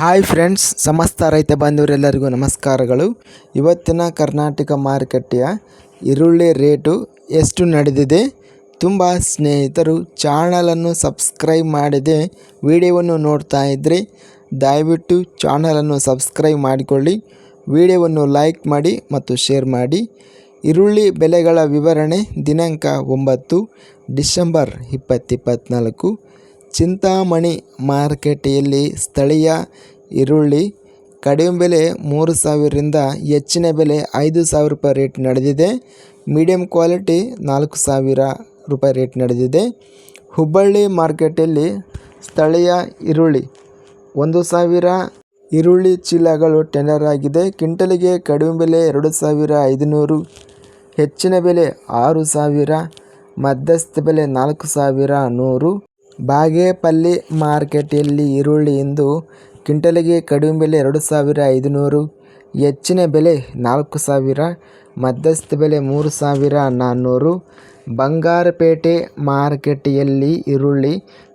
Hi friends, ಸಮಸ್ತ ರೈತ ಬಾಂಧವರೆಲ್ಲರಿಗೂ ನಮಸ್ಕಾರಗಳು. ಇವತ್ತಿನ ಕರ್ನಾಟಕ ಮಾರುಕಟ್ಟೆಯ ಈರುಳ್ಳಿ ರೇಟು ಎಷ್ಟು ನಡೆದಿದೆ? ತುಂಬ ಸ್ನೇಹಿತರು ಚಾನಲನ್ನು ಸಬ್ಸ್ಕ್ರೈಬ್ ಮಾಡಿದೆ ವಿಡಿಯೋವನ್ನು ನೋಡ್ತಾ ಇದ್ದರೆ ದಯವಿಟ್ಟು ಚಾನಲನ್ನು ಸಬ್ಸ್ಕ್ರೈಬ್ ಮಾಡಿಕೊಳ್ಳಿ, ವಿಡಿಯೋವನ್ನು ಲೈಕ್ ಮಾಡಿ ಮತ್ತು ಶೇರ್ ಮಾಡಿ. ಈರುಳ್ಳಿ ಬೆಲೆಗಳ ವಿವರಣೆ ದಿನಾಂಕ ಒಂಬತ್ತು ಡಿಸೆಂಬರ್ ಇಪ್ಪತ್ತಿಪ್ಪತ್ತ್ನಾಲ್ಕು ಚಿಂತಾಮಣಿ ಮಾರುಕಟ್ಟೆಯಲ್ಲಿ ಸ್ಥಳೀಯ ಈರುಳ್ಳಿ ಕಡಿಮೆ ಬೆಲೆ ಮೂರು ಸಾವಿರದಿಂದ ಹೆಚ್ಚಿನ ಬೆಲೆ ಐದು ಸಾವಿರ ರೂಪಾಯಿ ರೇಟ್ ನಡೆದಿದೆ. ಮೀಡಿಯಮ್ ಕ್ವಾಲಿಟಿ ನಾಲ್ಕು ಸಾವಿರ ರೂಪಾಯಿ ರೇಟ್ ನಡೆದಿದೆ. ಹುಬ್ಬಳ್ಳಿ ಮಾರ್ಕೆಟಲ್ಲಿ ಸ್ಥಳೀಯ ಈರುಳ್ಳಿ ಒಂದು ಸಾವಿರ. ಈರುಳ್ಳಿ ಚೀಲಗಳು ಟೆಂಡರ್ ಆಗಿದೆ. ಕ್ವಿಂಟಲಿಗೆ ಕಡಿಮೆ ಬೆಲೆ ಎರಡು ಸಾವಿರ ಐದುನೂರು, ಹೆಚ್ಚಿನ ಬೆಲೆ ಆರು ಸಾವಿರ, ಮಧ್ಯಸ್ಥ ಬೆಲೆ ನಾಲ್ಕು ಸಾವಿರ ನೂರು. ಬಾಗೇಪಲ್ಲಿ ಮಾರ್ಕೆಟಲ್ಲಿ ಈರುಳ್ಳಿ ಇಂದು ಕ್ವಿಂಟಲಿಗೆ ಕಡಿಮೆ ಬೆಲೆ ಎರಡು ಸಾವಿರ ಐದುನೂರು, ಹೆಚ್ಚಿನ ಬೆಲೆ ನಾಲ್ಕು ಸಾವಿರ, ಮಧ್ಯಸ್ಥ ಬೆಲೆ ಮೂರು ಸಾವಿರ ನಾನ್ನೂರು. ಬಂಗಾರಪೇಟೆ ಮಾರುಕಟ್ಟೆಯಲ್ಲಿ ಈರುಳ್ಳಿ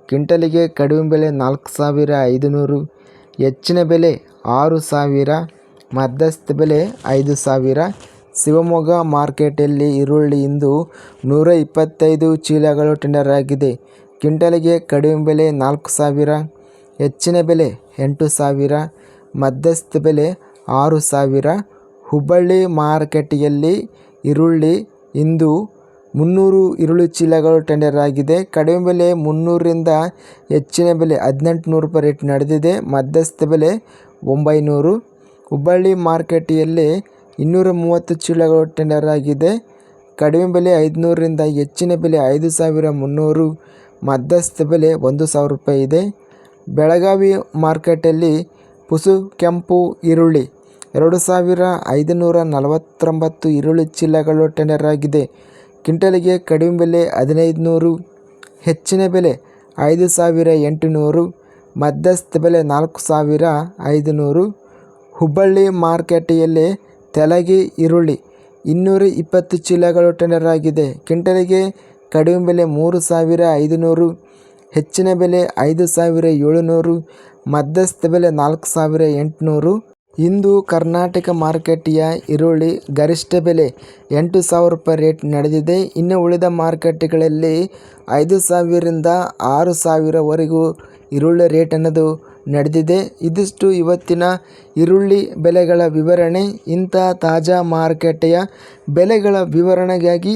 ಕ್ವಿಂಟಲಿಗೆ ಕಡಿಮೆ ಬೆಲೆ ನಾಲ್ಕು ಸಾವಿರ ಐದುನೂರು, ಹೆಚ್ಚಿನ ಬೆಲೆ ಆರು ಸಾವಿರ, ಮಧ್ಯಸ್ಥ ಬೆಲೆ ಐದು ಸಾವಿರ. ಶಿವಮೊಗ್ಗ ಮಾರ್ಕೆಟಲ್ಲಿ ಈರುಳ್ಳಿ ಇಂದು ನೂರ ಇಪ್ಪತ್ತೈದು ಚೀಲಗಳು ಟೆಂಡರ್ ಆಗಿದೆ. ಕ್ವಿಂಟಲಿಗೆ ಕಡಿಮೆ ಬೆಲೆ ನಾಲ್ಕು ಸಾವಿರ, ಹೆಚ್ಚಿನ ಬೆಲೆ ಎಂಟು ಸಾವಿರ, ಮಧ್ಯಸ್ಥ ಬೆಲೆ ಆರು ಸಾವಿರ. ಹುಬ್ಬಳ್ಳಿ ಮಾರುಕಟ್ಟೆಯಲ್ಲಿ ಈರುಳ್ಳಿ ಇಂದು ಮುನ್ನೂರು ಈರುಳ್ಳಿ ಚೀಲಗಳು ಟೆಂಡರ್ ಆಗಿದೆ. ಕಡಿಮೆ ಬೆಲೆ ಮುನ್ನೂರರಿಂದ ಹೆಚ್ಚಿನ ಬೆಲೆ ಹದಿನೆಂಟು ನೂರು ರೂಪಾಯಿ ರೇಟ್ ನಡೆದಿದೆ. ಮಧ್ಯಸ್ಥ ಬೆಲೆ ಒಂಬೈನೂರು. ಹುಬ್ಬಳ್ಳಿ ಮಾರುಕಟ್ಟೆಯಲ್ಲಿ ಇನ್ನೂರ ಮೂವತ್ತು ಚೀಲಗಳು ಟೆಂಡರ್ ಆಗಿದೆ. ಕಡಿಮೆ ಬೆಲೆ ಐದುನೂರರಿಂದ ಹೆಚ್ಚಿನ ಬೆಲೆ ಐದು ಸಾವಿರ ಮುನ್ನೂರು. ಮಧ್ಯಸ್ಥ ಬೆಲೆ ಒಂದು ಸಾವಿರ ರೂಪಾಯಿ ಇದೆ. ಬೆಳಗಾವಿ ಮಾರ್ಕೆಟಲ್ಲಿ ಪುಸು, ಕೆಂಪು, ಈರುಳ್ಳಿ ಎರಡು ಸಾವಿರ ಐದುನೂರ ನಲವತ್ತೊಂಬತ್ತು ಈರುಳ್ಳಿ ಚೀಲಗಳು ಟೆಂಡರ್ ಆಗಿದೆ. ಕ್ವಿಂಟಲಿಗೆ ಕಡಿಮೆ ಬೆಲೆ ಹದಿನೈದು ನೂರು ಹೆಚ್ಚಿನ ಬೆಲೆ ಐದು ಸಾವಿರ ಎಂಟುನೂರು, ಮಧ್ಯಸ್ಥ ಬೆಲೆ ನಾಲ್ಕು ಸಾವಿರ ಐದುನೂರು. ಹುಬ್ಬಳ್ಳಿ ಮಾರ್ಕೆಟಿಯಲ್ಲಿ ತೆಲಗಿ ಈರುಳ್ಳಿ ಇನ್ನೂರ ಇಪ್ಪತ್ತು ಚೀಲಗಳು ಟೆಂಡರ್ ಆಗಿದೆ. ಕ್ವಿಂಟಲಿಗೆ ಕಡಿಮೆ ಬೆಲೆ ಮೂರು ಸಾವಿರ ಐದುನೂರು, ಹೆಚ್ಚಿನ ಬೆಲೆ ಐದು ಸಾವಿರ ಏಳುನೂರು, ಮಧ್ಯಸ್ಥ ಬೆಲೆ ನಾಲ್ಕು ಸಾವಿರ ಎಂಟುನೂರು. ಇಂದು ಕರ್ನಾಟಕ ಮಾರುಕಟ್ಟೆಯ ಈರುಳ್ಳಿ ಗರಿಷ್ಠ ಬೆಲೆ ಎಂಟು ಸಾವಿರ ರೂಪಾಯಿ ರೇಟ್ ನಡೆದಿದೆ. ಇನ್ನು ಉಳಿದ ಮಾರುಕಟ್ಟೆಗಳಲ್ಲಿ ಐದು ಸಾವಿರದಿಂದ ಆರು ಸಾವಿರವರೆಗೂ ಈರುಳ್ಳಿ ರೇಟ್ ಅನ್ನೋದು ನಡೆದಿದೆ. ಇದಿಷ್ಟು ಇವತ್ತಿನ ಈರುಳ್ಳಿ ಬೆಲೆಗಳ ವಿವರಣೆ. ಇಂಥ ತಾಜಾ ಮಾರುಕಟ್ಟೆಯ ಬೆಲೆಗಳ ವಿವರಣೆಗಾಗಿ